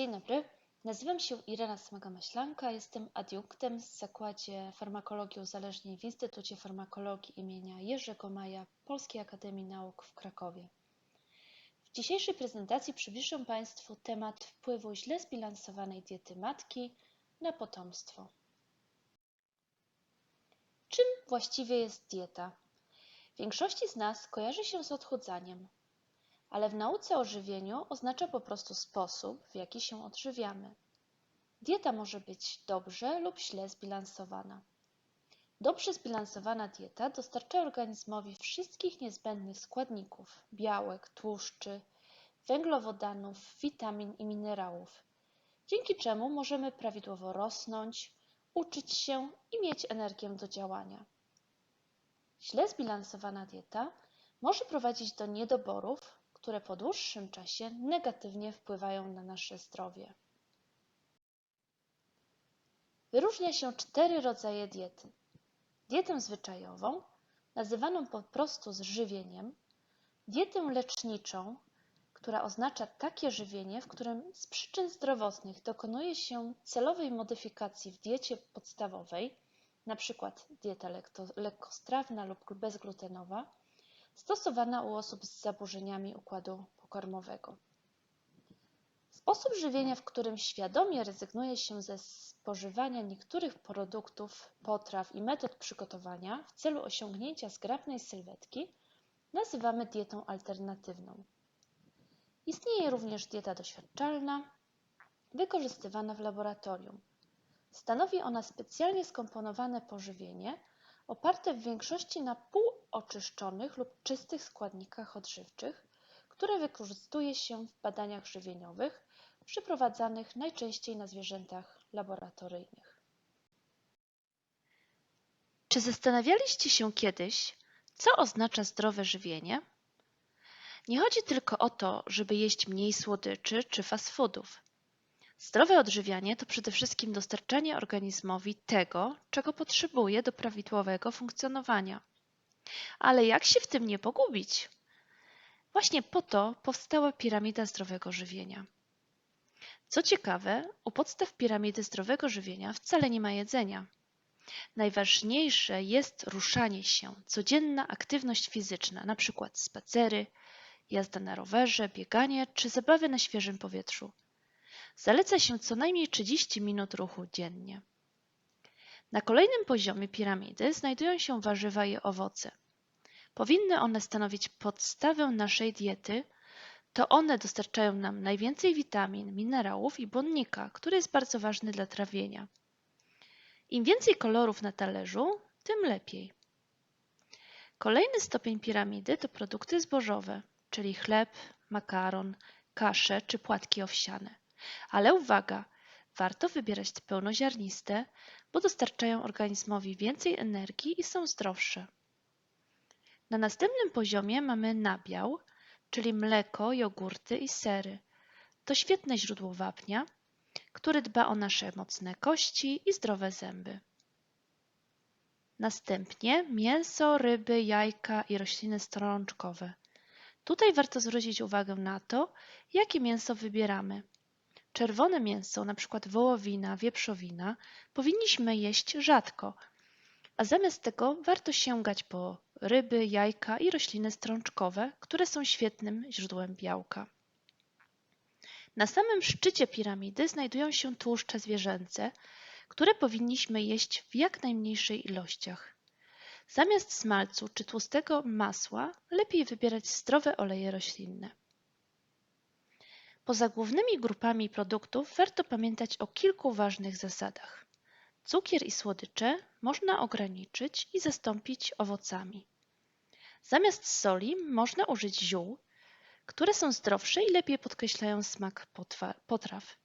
Dzień dobry, nazywam się Irena Smaga-Maślanka, jestem adiunktem w Zakładzie Farmakologii Uzależnień w Instytucie Farmakologii imienia Jerzego Maja Polskiej Akademii Nauk w Krakowie. W dzisiejszej prezentacji przybliżę Państwu temat wpływu źle zbilansowanej diety matki na potomstwo. Czym właściwie jest dieta? Większości z nas kojarzy się z odchudzaniem, ale w nauce o żywieniu oznacza po prostu sposób, w jaki się odżywiamy. Dieta może być dobrze lub źle zbilansowana. Dobrze zbilansowana dieta dostarcza organizmowi wszystkich niezbędnych składników białek, tłuszczy, węglowodanów, witamin i minerałów, dzięki czemu możemy prawidłowo rosnąć, uczyć się i mieć energię do działania. Źle zbilansowana dieta może prowadzić do niedoborów, które po dłuższym czasie negatywnie wpływają na nasze zdrowie. Wyróżnia się cztery rodzaje diety. Dietę zwyczajową, nazywaną po prostu żywieniem, dietę leczniczą, która oznacza takie żywienie, w którym z przyczyn zdrowotnych dokonuje się celowej modyfikacji w diecie podstawowej, np. dieta lekkostrawna lub bezglutenowa, stosowana u osób z zaburzeniami układu pokarmowego. Sposób żywienia, w którym świadomie rezygnuje się ze spożywania niektórych produktów, potraw i metod przygotowania w celu osiągnięcia zgrabnej sylwetki, nazywamy dietą alternatywną. Istnieje również dieta doświadczalna, wykorzystywana w laboratorium. Stanowi ona specjalnie skomponowane pożywienie, oparte w większości na półoczyszczonych lub czystych składnikach odżywczych, które wykorzystuje się w badaniach żywieniowych przeprowadzanych najczęściej na zwierzętach laboratoryjnych. Czy zastanawialiście się kiedyś, co oznacza zdrowe żywienie? Nie chodzi tylko o to, żeby jeść mniej słodyczy czy fast foodów. Zdrowe odżywianie to przede wszystkim dostarczanie organizmowi tego, czego potrzebuje do prawidłowego funkcjonowania. Ale jak się w tym nie pogubić? Właśnie po to powstała piramida zdrowego żywienia. Co ciekawe, u podstaw piramidy zdrowego żywienia wcale nie ma jedzenia. Najważniejsze jest ruszanie się, codzienna aktywność fizyczna, np. spacery, jazda na rowerze, bieganie czy zabawy na świeżym powietrzu. Zaleca się co najmniej 30 minut ruchu dziennie. Na kolejnym poziomie piramidy znajdują się warzywa i owoce. Powinny one stanowić podstawę naszej diety, to one dostarczają nam najwięcej witamin, minerałów i błonnika, który jest bardzo ważny dla trawienia. Im więcej kolorów na talerzu, tym lepiej. Kolejny stopień piramidy to produkty zbożowe, czyli chleb, makaron, kasze czy płatki owsiane. Ale uwaga, warto wybierać te pełnoziarniste, bo dostarczają organizmowi więcej energii i są zdrowsze. Na następnym poziomie mamy nabiał, czyli mleko, jogurty i sery. To świetne źródło wapnia, który dba o nasze mocne kości i zdrowe zęby. Następnie mięso, ryby, jajka i rośliny strączkowe. Tutaj warto zwrócić uwagę na to, jakie mięso wybieramy. Czerwone mięso, np. wołowina, wieprzowina, powinniśmy jeść rzadko, a zamiast tego warto sięgać po ryby, jajka i rośliny strączkowe, które są świetnym źródłem białka. Na samym szczycie piramidy znajdują się tłuszcze zwierzęce, które powinniśmy jeść w jak najmniejszych ilościach. Zamiast smalcu czy tłustego masła lepiej wybierać zdrowe oleje roślinne. Poza głównymi grupami produktów warto pamiętać o kilku ważnych zasadach. Cukier i słodycze można ograniczyć i zastąpić owocami. Zamiast soli można użyć ziół, które są zdrowsze i lepiej podkreślają smak potraw.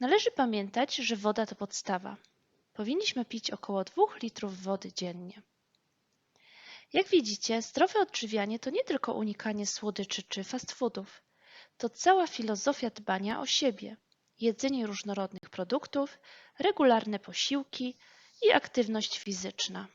Należy pamiętać, że woda to podstawa. Powinniśmy pić około 2 litrów wody dziennie. Jak widzicie, zdrowe odżywianie to nie tylko unikanie słodyczy czy fast foodów. To cała filozofia dbania o siebie, jedzenie różnorodnych produktów, regularne posiłki i aktywność fizyczna.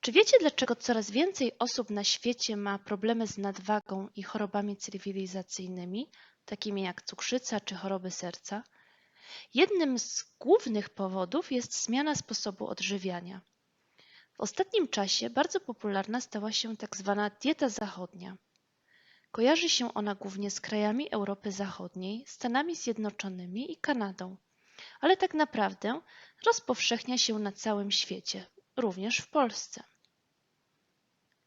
Czy wiecie, dlaczego coraz więcej osób na świecie ma problemy z nadwagą i chorobami cywilizacyjnymi, takimi jak cukrzyca czy choroby serca? Jednym z głównych powodów jest zmiana sposobu odżywiania. W ostatnim czasie bardzo popularna stała się tak zwana dieta zachodnia. Kojarzy się ona głównie z krajami Europy Zachodniej, Stanami Zjednoczonymi i Kanadą, ale tak naprawdę rozpowszechnia się na całym świecie, również w Polsce.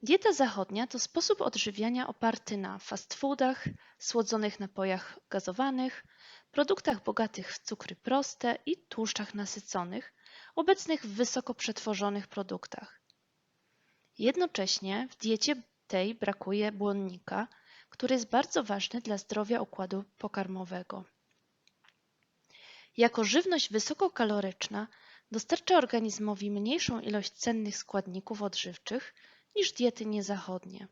Dieta zachodnia to sposób odżywiania oparty na fast foodach, słodzonych napojach gazowanych, produktach bogatych w cukry proste i tłuszczach nasyconych, obecnych w wysoko przetworzonych produktach. Jednocześnie w diecie tej brakuje błonnika, który jest bardzo ważny dla zdrowia układu pokarmowego. Jako żywność wysokokaloryczna dostarcza organizmowi mniejszą ilość cennych składników odżywczych niż diety niezachodnie.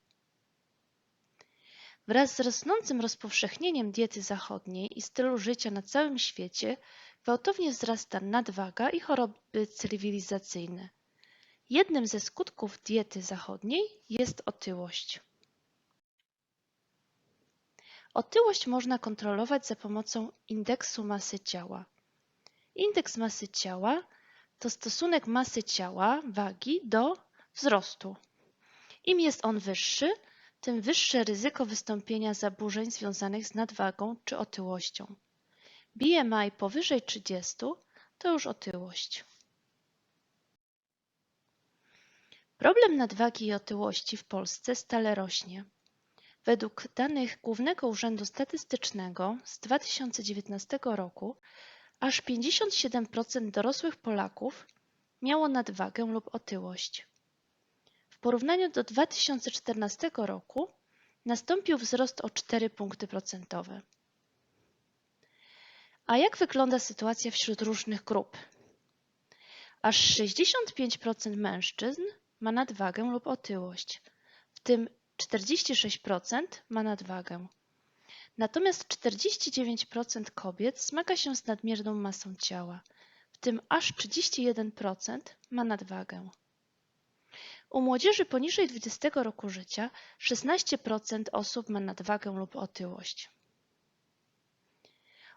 Wraz z rosnącym rozpowszechnieniem diety zachodniej i stylu życia na całym świecie gwałtownie wzrasta nadwaga i choroby cywilizacyjne. Jednym ze skutków diety zachodniej jest otyłość. Otyłość można kontrolować za pomocą indeksu masy ciała. Indeks masy ciała to stosunek masy ciała, wagi do wzrostu. Im jest on wyższy, tym wyższe ryzyko wystąpienia zaburzeń związanych z nadwagą czy otyłością. BMI powyżej 30 to już otyłość. Problem nadwagi i otyłości w Polsce stale rośnie. Według danych Głównego Urzędu Statystycznego z 2019 roku aż 57% dorosłych Polaków miało nadwagę lub otyłość. W porównaniu do 2014 roku nastąpił wzrost o 4 punkty procentowe. A jak wygląda sytuacja wśród różnych grup? Aż 65% mężczyzn ma nadwagę lub otyłość, w tym 46% ma nadwagę. Natomiast 49% kobiet zmaga się z nadmierną masą ciała, w tym aż 31% ma nadwagę. U młodzieży poniżej 20 roku życia 16% osób ma nadwagę lub otyłość.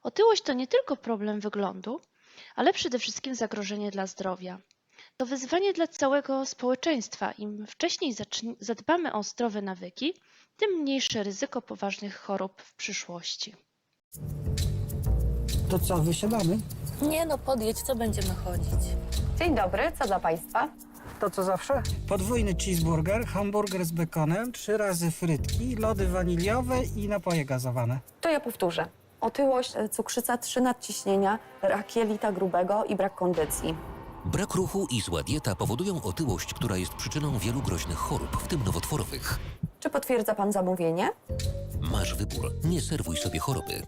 Otyłość to nie tylko problem wyglądu, ale przede wszystkim zagrożenie dla zdrowia. To wyzwanie dla całego społeczeństwa. Im wcześniej zadbamy o zdrowe nawyki, tym mniejsze ryzyko poważnych chorób w przyszłości. To co, wysiadamy? Nie no, podjedź, co będziemy chodzić? Dzień dobry, co dla Państwa? To co zawsze? Podwójny cheeseburger, hamburger z bekonem, trzy razy frytki, lody waniliowe i napoje gazowane. To ja powtórzę. Otyłość, e, cukrzyca, trzy nadciśnienia, rak jelita grubego i brak kondycji. Brak ruchu i zła dieta powodują otyłość, która jest przyczyną wielu groźnych chorób, w tym nowotworowych. Czy potwierdza Pan zamówienie? Masz wybór, nie serwuj sobie choroby.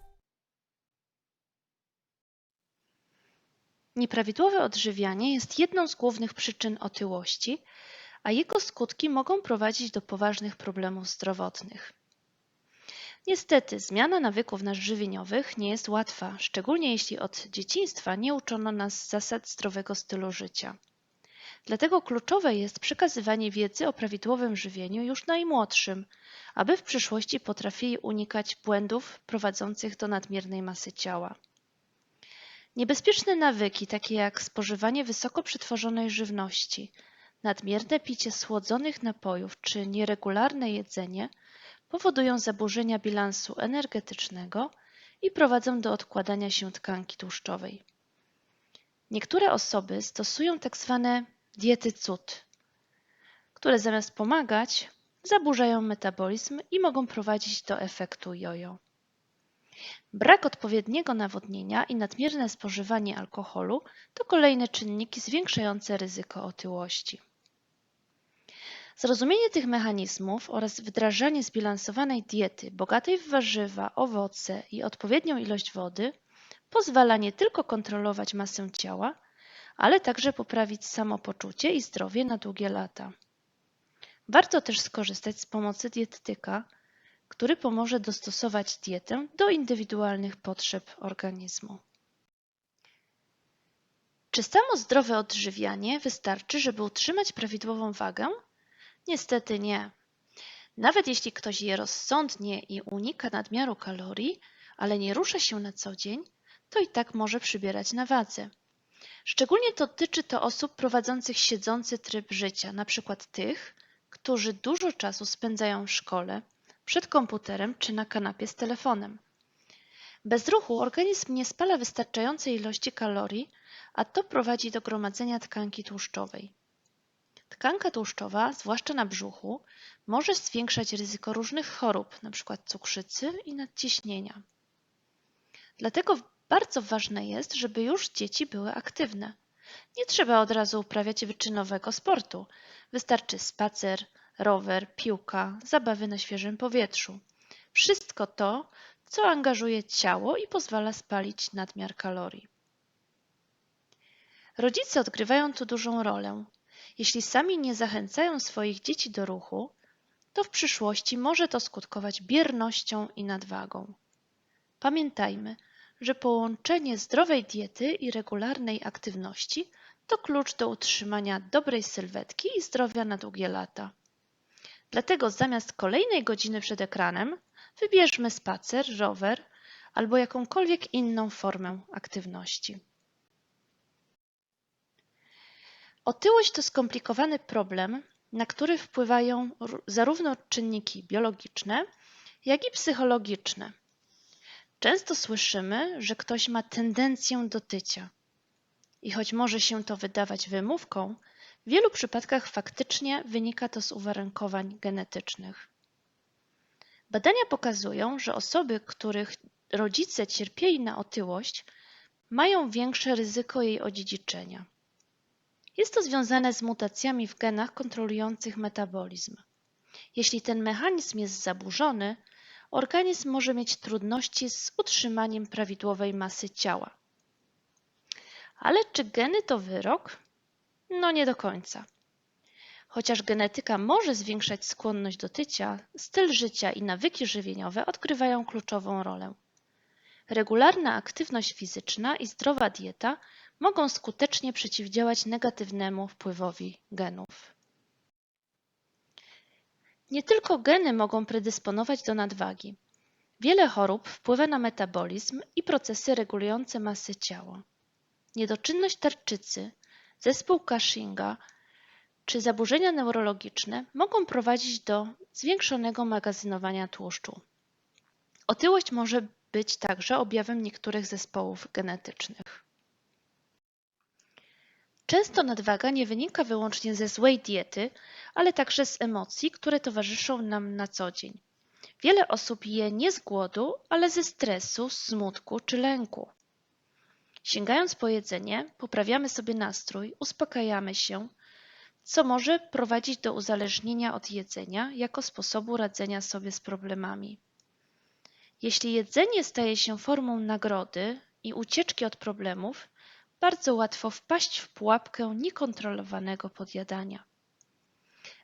Nieprawidłowe odżywianie jest jedną z głównych przyczyn otyłości, a jego skutki mogą prowadzić do poważnych problemów zdrowotnych. Niestety, zmiana nawyków żywieniowych nie jest łatwa, szczególnie jeśli od dzieciństwa nie uczono nas zasad zdrowego stylu życia. Dlatego kluczowe jest przekazywanie wiedzy o prawidłowym żywieniu już najmłodszym, aby w przyszłości potrafili unikać błędów prowadzących do nadmiernej masy ciała. Niebezpieczne nawyki, takie jak spożywanie wysoko przetworzonej żywności, nadmierne picie słodzonych napojów czy nieregularne jedzenie, powodują zaburzenia bilansu energetycznego i prowadzą do odkładania się tkanki tłuszczowej. Niektóre osoby stosują tak zwane diety cud, które zamiast pomagać, zaburzają metabolizm i mogą prowadzić do efektu jojo. Brak odpowiedniego nawodnienia i nadmierne spożywanie alkoholu to kolejne czynniki zwiększające ryzyko otyłości. Zrozumienie tych mechanizmów oraz wdrażanie zbilansowanej diety bogatej w warzywa, owoce i odpowiednią ilość wody pozwala nie tylko kontrolować masę ciała, ale także poprawić samopoczucie i zdrowie na długie lata. Warto też skorzystać z pomocy dietetyka, który pomoże dostosować dietę do indywidualnych potrzeb organizmu. Czy samo zdrowe odżywianie wystarczy, żeby utrzymać prawidłową wagę? Niestety nie. Nawet jeśli ktoś je rozsądnie i unika nadmiaru kalorii, ale nie rusza się na co dzień, to i tak może przybierać na wadze. Szczególnie dotyczy to osób prowadzących siedzący tryb życia, przykład tych, którzy dużo czasu spędzają w szkole, przed komputerem czy na kanapie z telefonem. Bez ruchu organizm nie spala wystarczającej ilości kalorii, a to prowadzi do gromadzenia tkanki tłuszczowej. Tkanka tłuszczowa, zwłaszcza na brzuchu, może zwiększać ryzyko różnych chorób, np. cukrzycy i nadciśnienia. Dlatego bardzo ważne jest, żeby już dzieci były aktywne. Nie trzeba od razu uprawiać wyczynowego sportu. Wystarczy spacer, rower, piłka, zabawy na świeżym powietrzu. Wszystko to, co angażuje ciało i pozwala spalić nadmiar kalorii. Rodzice odgrywają tu dużą rolę. Jeśli sami nie zachęcają swoich dzieci do ruchu, to w przyszłości może to skutkować biernością i nadwagą. Pamiętajmy, że połączenie zdrowej diety i regularnej aktywności to klucz do utrzymania dobrej sylwetki i zdrowia na długie lata. Dlatego zamiast kolejnej godziny przed ekranem wybierzmy spacer, rower albo jakąkolwiek inną formę aktywności. Otyłość to skomplikowany problem, na który wpływają zarówno czynniki biologiczne, jak i psychologiczne. Często słyszymy, że ktoś ma tendencję do tycia. I choć może się to wydawać wymówką, w wielu przypadkach faktycznie wynika to z uwarunkowań genetycznych. Badania pokazują, że osoby, których rodzice cierpieli na otyłość, mają większe ryzyko jej odziedziczenia. Jest to związane z mutacjami w genach kontrolujących metabolizm. Jeśli ten mechanizm jest zaburzony, organizm może mieć trudności z utrzymaniem prawidłowej masy ciała. Ale czy geny to wyrok? No nie do końca. Chociaż genetyka może zwiększać skłonność do tycia, styl życia i nawyki żywieniowe odgrywają kluczową rolę. Regularna aktywność fizyczna i zdrowa dieta mogą skutecznie przeciwdziałać negatywnemu wpływowi genów. Nie tylko geny mogą predysponować do nadwagi. Wiele chorób wpływa na metabolizm i procesy regulujące masę ciała. Niedoczynność tarczycy, zespół Cushinga czy zaburzenia neurologiczne mogą prowadzić do zwiększonego magazynowania tłuszczu. Otyłość może być także objawem niektórych zespołów genetycznych. Często nadwaga nie wynika wyłącznie ze złej diety, ale także z emocji, które towarzyszą nam na co dzień. Wiele osób je nie z głodu, ale ze stresu, smutku czy lęku. Sięgając po jedzenie, poprawiamy sobie nastrój, uspokajamy się, co może prowadzić do uzależnienia od jedzenia jako sposobu radzenia sobie z problemami. Jeśli jedzenie staje się formą nagrody i ucieczki od problemów, bardzo łatwo wpaść w pułapkę niekontrolowanego podjadania.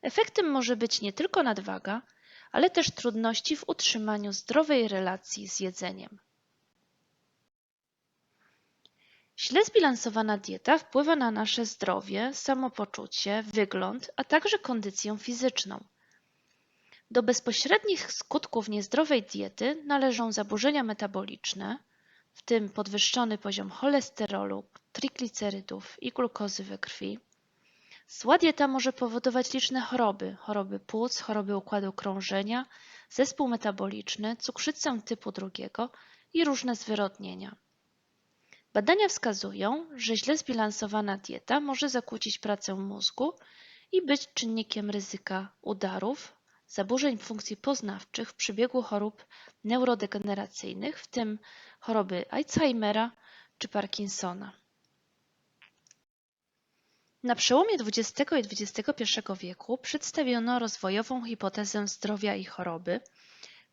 Efektem może być nie tylko nadwaga, ale też trudności w utrzymaniu zdrowej relacji z jedzeniem. Źle zbilansowana dieta wpływa na nasze zdrowie, samopoczucie, wygląd, a także kondycję fizyczną. Do bezpośrednich skutków niezdrowej diety należą zaburzenia metaboliczne, w tym podwyższony poziom cholesterolu, triglicerydów i glukozy we krwi. Zła dieta może powodować liczne choroby, choroby płuc, choroby układu krążenia, zespół metaboliczny, cukrzycę typu drugiego i różne zwyrodnienia. Badania wskazują, że źle zbilansowana dieta może zakłócić pracę mózgu i być czynnikiem ryzyka udarów, zaburzeń funkcji poznawczych w przebiegu chorób neurodegeneracyjnych, w tym choroby Alzheimera czy Parkinsona. Na przełomie XX i XXI wieku przedstawiono rozwojową hipotezę zdrowia i choroby,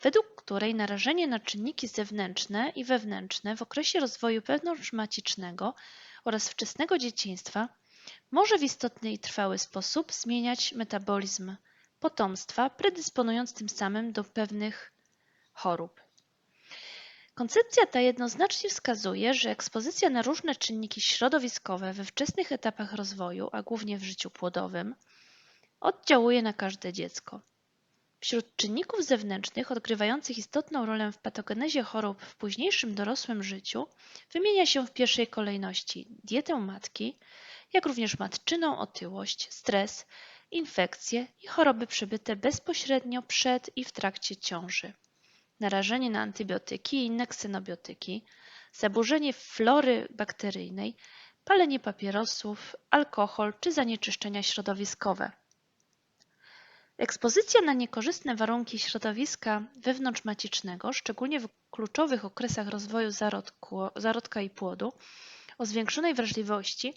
według której narażenie na czynniki zewnętrzne i wewnętrzne w okresie rozwoju wewnątrzmacicznego oraz wczesnego dzieciństwa może w istotny i trwały sposób zmieniać metabolizm potomstwa, predysponując tym samym do pewnych chorób. Koncepcja ta jednoznacznie wskazuje, że ekspozycja na różne czynniki środowiskowe we wczesnych etapach rozwoju, a głównie w życiu płodowym, oddziałuje na każde dziecko. Wśród czynników zewnętrznych odgrywających istotną rolę w patogenezie chorób w późniejszym dorosłym życiu wymienia się w pierwszej kolejności dietę matki, jak również matczyną otyłość, stres, infekcje i choroby przebyte bezpośrednio przed i w trakcie ciąży narażenie na antybiotyki i inne ksenobiotyki, zaburzenie flory bakteryjnej, palenie papierosów, alkohol czy zanieczyszczenia środowiskowe. Ekspozycja na niekorzystne warunki środowiska wewnątrzmacicznego, szczególnie w kluczowych okresach rozwoju zarodku, zarodka i płodu, o zwiększonej wrażliwości,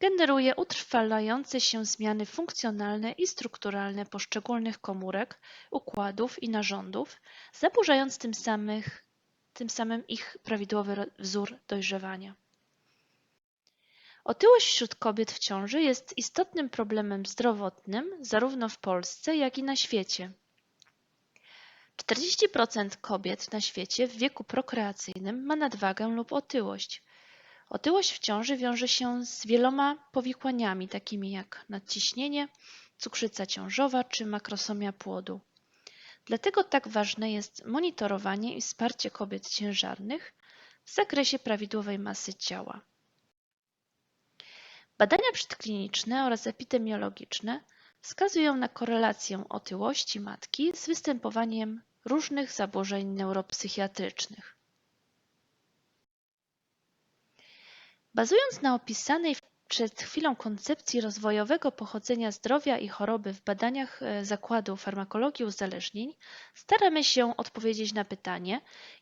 generuje utrwalające się zmiany funkcjonalne i strukturalne poszczególnych komórek, układów i narządów, zaburzając tym, samych, tym samym ich prawidłowy wzór dojrzewania. Otyłość wśród kobiet w ciąży jest istotnym problemem zdrowotnym zarówno w Polsce, jak i na świecie. 40% kobiet na świecie w wieku prokreacyjnym ma nadwagę lub otyłość. Otyłość w ciąży wiąże się z wieloma powikłaniami, takimi jak nadciśnienie, cukrzyca ciążowa czy makrosomia płodu. Dlatego tak ważne jest monitorowanie i wsparcie kobiet ciężarnych w zakresie prawidłowej masy ciała. Badania przedkliniczne oraz epidemiologiczne wskazują na korelację otyłości matki z występowaniem różnych zaburzeń neuropsychiatrycznych. Bazując na opisanej przed chwilą koncepcji rozwojowego pochodzenia zdrowia i choroby w badaniach e, Zakładu Farmakologii Uzależnień, staramy się odpowiedzieć na pytanie,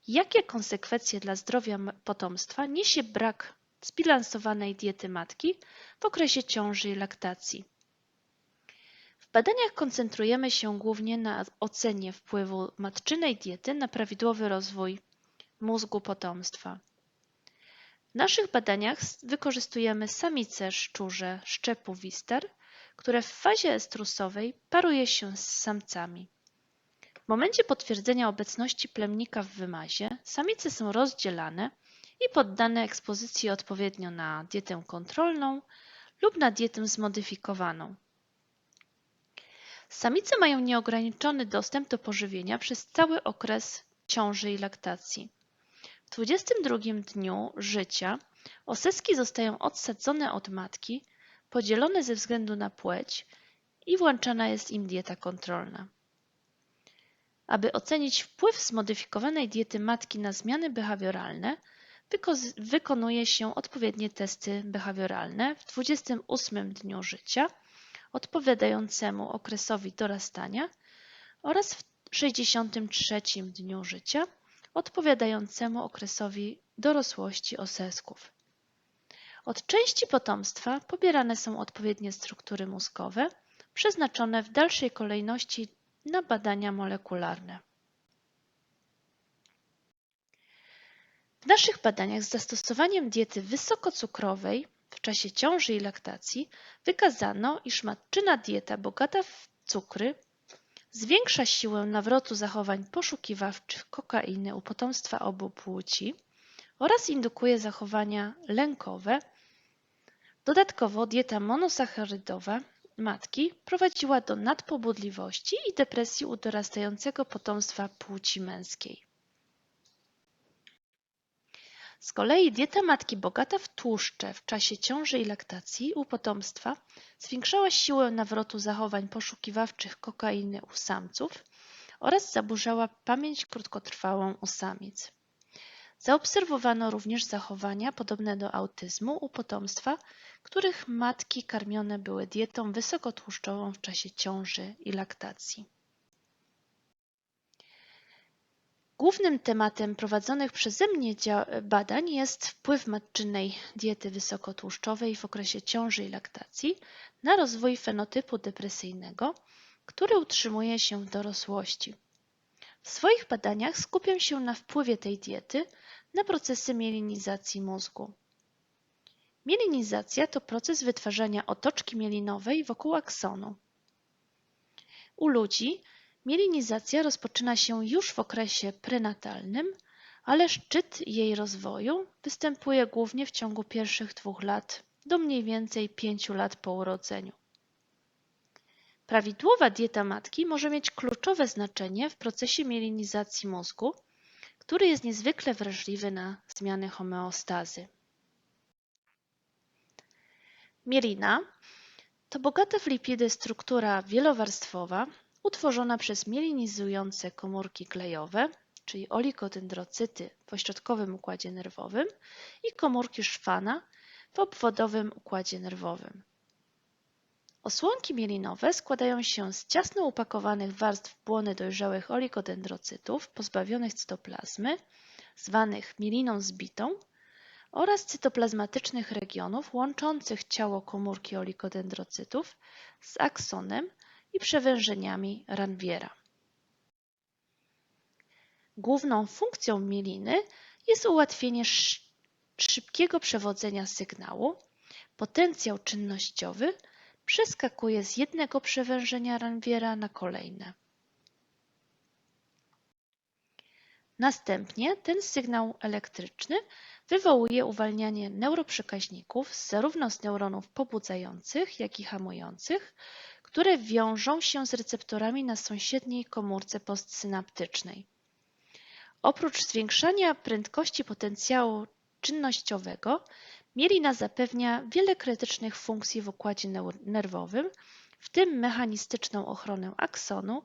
jakie konsekwencje dla zdrowia potomstwa niesie brak zbilansowanej diety matki w okresie ciąży i laktacji. W badaniach koncentrujemy się głównie na ocenie wpływu matczynej diety na prawidłowy rozwój mózgu potomstwa. W naszych badaniach wykorzystujemy samice szczurze szczepu Wister, które w fazie estrusowej paruje się z samcami. W momencie potwierdzenia obecności plemnika w wymazie samice są rozdzielane i poddane ekspozycji odpowiednio na dietę kontrolną lub na dietę zmodyfikowaną. Samice mają nieograniczony dostęp do pożywienia przez cały okres ciąży i laktacji. W 22 dniu życia oseski zostają odsadzone od matki, podzielone ze względu na płeć i włączana jest im dieta kontrolna. Aby ocenić wpływ zmodyfikowanej diety matki na zmiany behawioralne, wyko- wykonuje się odpowiednie testy behawioralne w 28 dniu życia, odpowiadającemu okresowi dorastania oraz w 63 dniu życia, odpowiadającemu okresowi dorosłości osesków. Od części potomstwa pobierane są odpowiednie struktury mózgowe, przeznaczone w dalszej kolejności na badania molekularne. W naszych badaniach z zastosowaniem diety wysokocukrowej w czasie ciąży i laktacji wykazano, iż matczyna dieta bogata w cukry zwiększa siłę nawrotu zachowań poszukiwawczych kokainy u potomstwa obu płci oraz indukuje zachowania lękowe. Dodatkowo dieta monosacharydowa matki prowadziła do nadpobudliwości i depresji u dorastającego potomstwa płci męskiej. Z kolei dieta matki bogata w tłuszcze w czasie ciąży i laktacji u potomstwa zwiększała siłę nawrotu zachowań poszukiwawczych kokainy u samców oraz zaburzała pamięć krótkotrwałą u samic. Zaobserwowano również zachowania podobne do autyzmu u potomstwa, których matki karmione były dietą wysokotłuszczową w czasie ciąży i laktacji. Głównym tematem prowadzonych przeze mnie badań jest wpływ matczynej diety wysokotłuszczowej w okresie ciąży i laktacji na rozwój fenotypu depresyjnego, który utrzymuje się w dorosłości. W swoich badaniach skupiam się na wpływie tej diety na procesy mielinizacji mózgu. Mielinizacja to proces wytwarzania otoczki mielinowej wokół aksonu. U ludzi mielinizacja rozpoczyna się już w okresie prenatalnym, ale szczyt jej rozwoju występuje głównie w ciągu pierwszych dwóch lat do mniej więcej pięciu lat po urodzeniu. Prawidłowa dieta matki może mieć kluczowe znaczenie w procesie mielinizacji mózgu, który jest niezwykle wrażliwy na zmiany homeostazy. Mielina to bogata w lipidy struktura wielowarstwowa utworzona przez mielinizujące komórki glejowe, czyli oligodendrocyty w ośrodkowym układzie nerwowym i komórki szwana w obwodowym układzie nerwowym. Osłonki mielinowe składają się z ciasno upakowanych warstw błony dojrzałych oligodendrocytów pozbawionych cytoplazmy, zwanych mieliną zbitą, oraz cytoplazmatycznych regionów łączących ciało komórki oligodendrocytów z aksonem i przewężeniami Ranviera. Główną funkcją mieliny jest ułatwienie sz- szybkiego przewodzenia sygnału. Potencjał czynnościowy przeskakuje z jednego przewężenia Ranviera na kolejne. Następnie ten sygnał elektryczny wywołuje uwalnianie neuroprzekaźników zarówno z neuronów pobudzających, jak i hamujących, które wiążą się z receptorami na sąsiedniej komórce postsynaptycznej. Oprócz zwiększania prędkości potencjału czynnościowego, mielina zapewnia wiele krytycznych funkcji w układzie nerwowym, w tym mechanistyczną ochronę aksonu,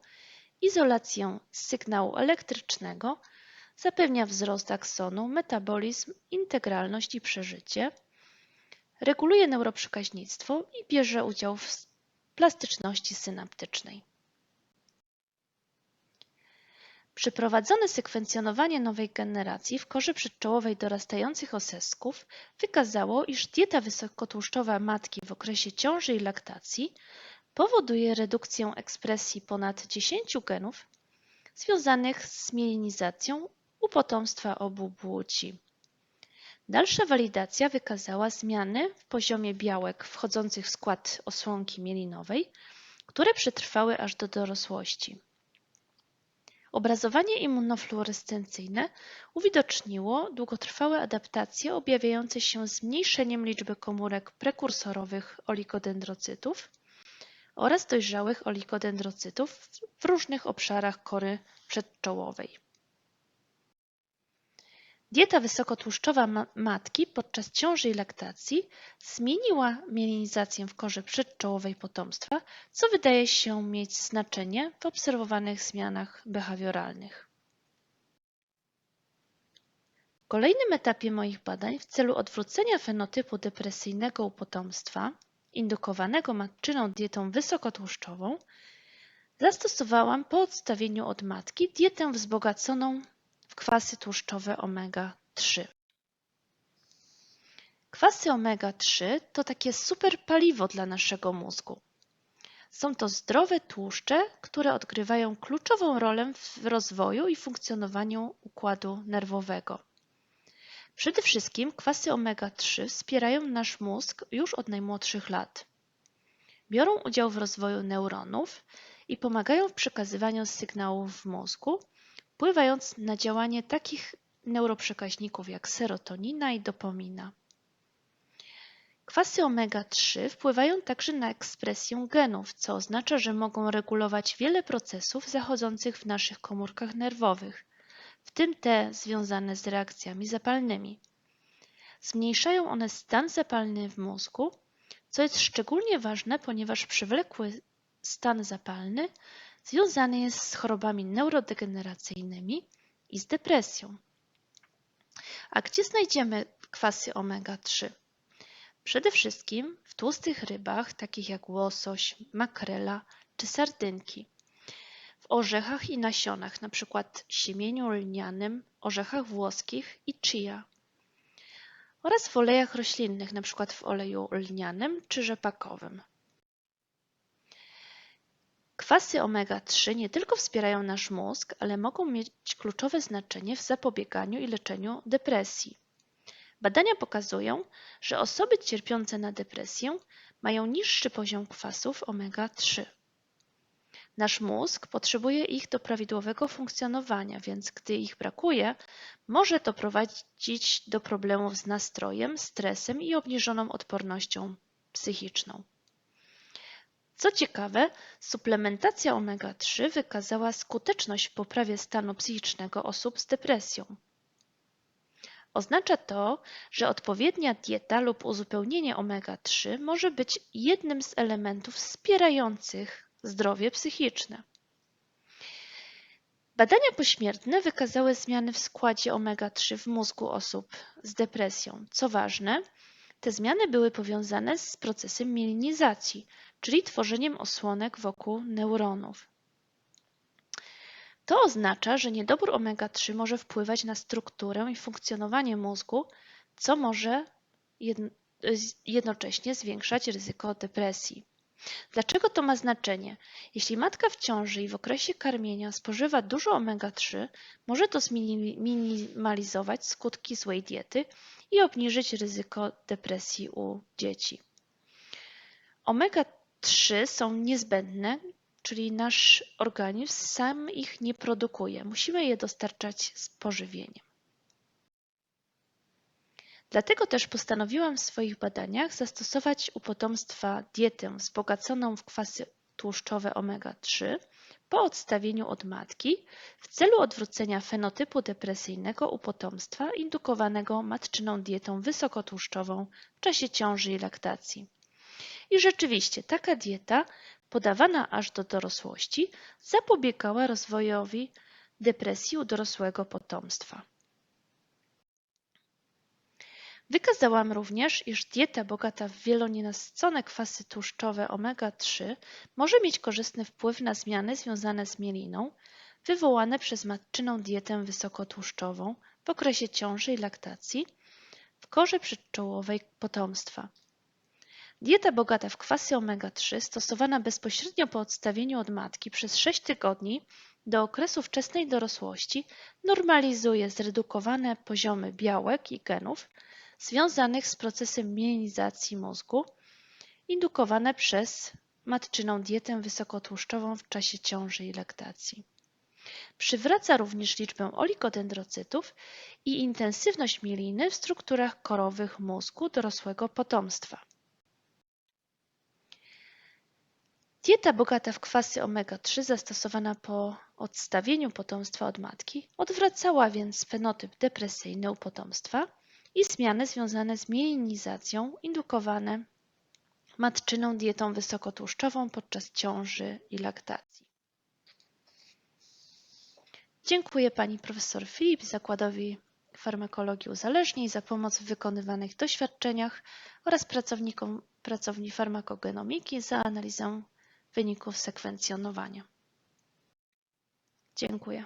izolację sygnału elektrycznego, zapewnia wzrost aksonu, metabolizm, integralność i przeżycie, reguluje neuroprzekaźnictwo i bierze udział w plastyczności synaptycznej. Przeprowadzone sekwencjonowanie nowej generacji w korze przedczołowej dorastających osesków wykazało, iż dieta wysokotłuszczowa matki w okresie ciąży i laktacji powoduje redukcję ekspresji ponad 10 genów związanych z mielinizacją u potomstwa obu płci. Dalsza walidacja wykazała zmiany w poziomie białek wchodzących w skład osłonki mielinowej, które przetrwały aż do dorosłości. Obrazowanie immunofluorescencyjne uwidoczniło długotrwałe adaptacje objawiające się zmniejszeniem liczby komórek prekursorowych oligodendrocytów oraz dojrzałych oligodendrocytów w różnych obszarach kory przedczołowej. Dieta wysokotłuszczowa ma matki podczas ciąży i laktacji zmieniła mielinizację w korze przedczołowej potomstwa, co wydaje się mieć znaczenie w obserwowanych zmianach behawioralnych. W kolejnym etapie moich badań w celu odwrócenia fenotypu depresyjnego u potomstwa, indukowanego matczyną dietą wysokotłuszczową, zastosowałam po odstawieniu od matki dietę wzbogaconą kwasy tłuszczowe omega-3. Kwasy omega-3 to takie super paliwo dla naszego mózgu. Są to zdrowe tłuszcze, które odgrywają kluczową rolę w rozwoju i funkcjonowaniu układu nerwowego. Przede wszystkim kwasy omega-3 wspierają nasz mózg już od najmłodszych lat. Biorą udział w rozwoju neuronów i pomagają w przekazywaniu sygnałów w mózgu, wpływając na działanie takich neuroprzekaźników jak serotonina i dopamina. Kwasy omega-3 wpływają także na ekspresję genów, co oznacza, że mogą regulować wiele procesów zachodzących w naszych komórkach nerwowych, w tym te związane z reakcjami zapalnymi. Zmniejszają one stan zapalny w mózgu, co jest szczególnie ważne, ponieważ przewlekły stan zapalny związany jest z chorobami neurodegeneracyjnymi i z depresją. A gdzie znajdziemy kwasy omega-3? Przede wszystkim w tłustych rybach, takich jak łosoś, makrela czy sardynki. W orzechach i nasionach, np. siemieniu lnianym, orzechach włoskich i chia. Oraz w olejach roślinnych, np. w oleju lnianym czy rzepakowym. Kwasy omega-3 nie tylko wspierają nasz mózg, ale mogą mieć kluczowe znaczenie w zapobieganiu i leczeniu depresji. Badania pokazują, że osoby cierpiące na depresję mają niższy poziom kwasów omega-3. Nasz mózg potrzebuje ich do prawidłowego funkcjonowania, więc gdy ich brakuje, może to prowadzić do problemów z nastrojem, stresem i obniżoną odpornością psychiczną. Co ciekawe, suplementacja omega-3 wykazała skuteczność w poprawie stanu psychicznego osób z depresją. Oznacza to, że odpowiednia dieta lub uzupełnienie omega-3 może być jednym z elementów wspierających zdrowie psychiczne. Badania pośmiertne wykazały zmiany w składzie omega-3 w mózgu osób z depresją. Co ważne, te zmiany były powiązane z procesem mielinizacji, czyli tworzeniem osłonek wokół neuronów. To oznacza, że niedobór omega-3 może wpływać na strukturę i funkcjonowanie mózgu, co może jedn- jednocześnie zwiększać ryzyko depresji. Dlaczego to ma znaczenie? Jeśli matka w ciąży i w okresie karmienia spożywa dużo omega-3, może to zminimalizować skutki złej diety i obniżyć ryzyko depresji u dzieci. Omega-3 są niezbędne, czyli nasz organizm sam ich nie produkuje. Musimy je dostarczać z pożywieniem. Dlatego też postanowiłam w swoich badaniach zastosować u potomstwa dietę wzbogaconą w kwasy tłuszczowe omega-3 po odstawieniu od matki w celu odwrócenia fenotypu depresyjnego u potomstwa indukowanego matczyną dietą wysokotłuszczową w czasie ciąży i laktacji. I rzeczywiście taka dieta, podawana aż do dorosłości, zapobiegała rozwojowi depresji u dorosłego potomstwa. Wykazałam również, iż dieta bogata w wielonienasycone kwasy tłuszczowe omega-3 może mieć korzystny wpływ na zmiany związane z mieliną, wywołane przez matczyną dietę wysokotłuszczową w okresie ciąży i laktacji w korze przedczołowej potomstwa. Dieta bogata w kwasy omega-3 stosowana bezpośrednio po odstawieniu od matki przez 6 tygodni do okresu wczesnej dorosłości normalizuje zredukowane poziomy białek i genów związanych z procesem mielinizacji mózgu indukowane przez matczyną dietę wysokotłuszczową w czasie ciąży i laktacji. Przywraca również liczbę oligodendrocytów i intensywność mieliny w strukturach korowych mózgu dorosłego potomstwa. Dieta bogata w kwasy omega-3 zastosowana po odstawieniu potomstwa od matki odwracała więc fenotyp depresyjny u potomstwa i zmiany związane z mielinizacją indukowane matczyną dietą wysokotłuszczową podczas ciąży i laktacji. Dziękuję pani profesor Filip Zakładowi Farmakologii Uzależnień za pomoc w wykonywanych doświadczeniach oraz pracownikom pracowni farmakogenomiki za analizę wyników sekwencjonowania. Dziękuję.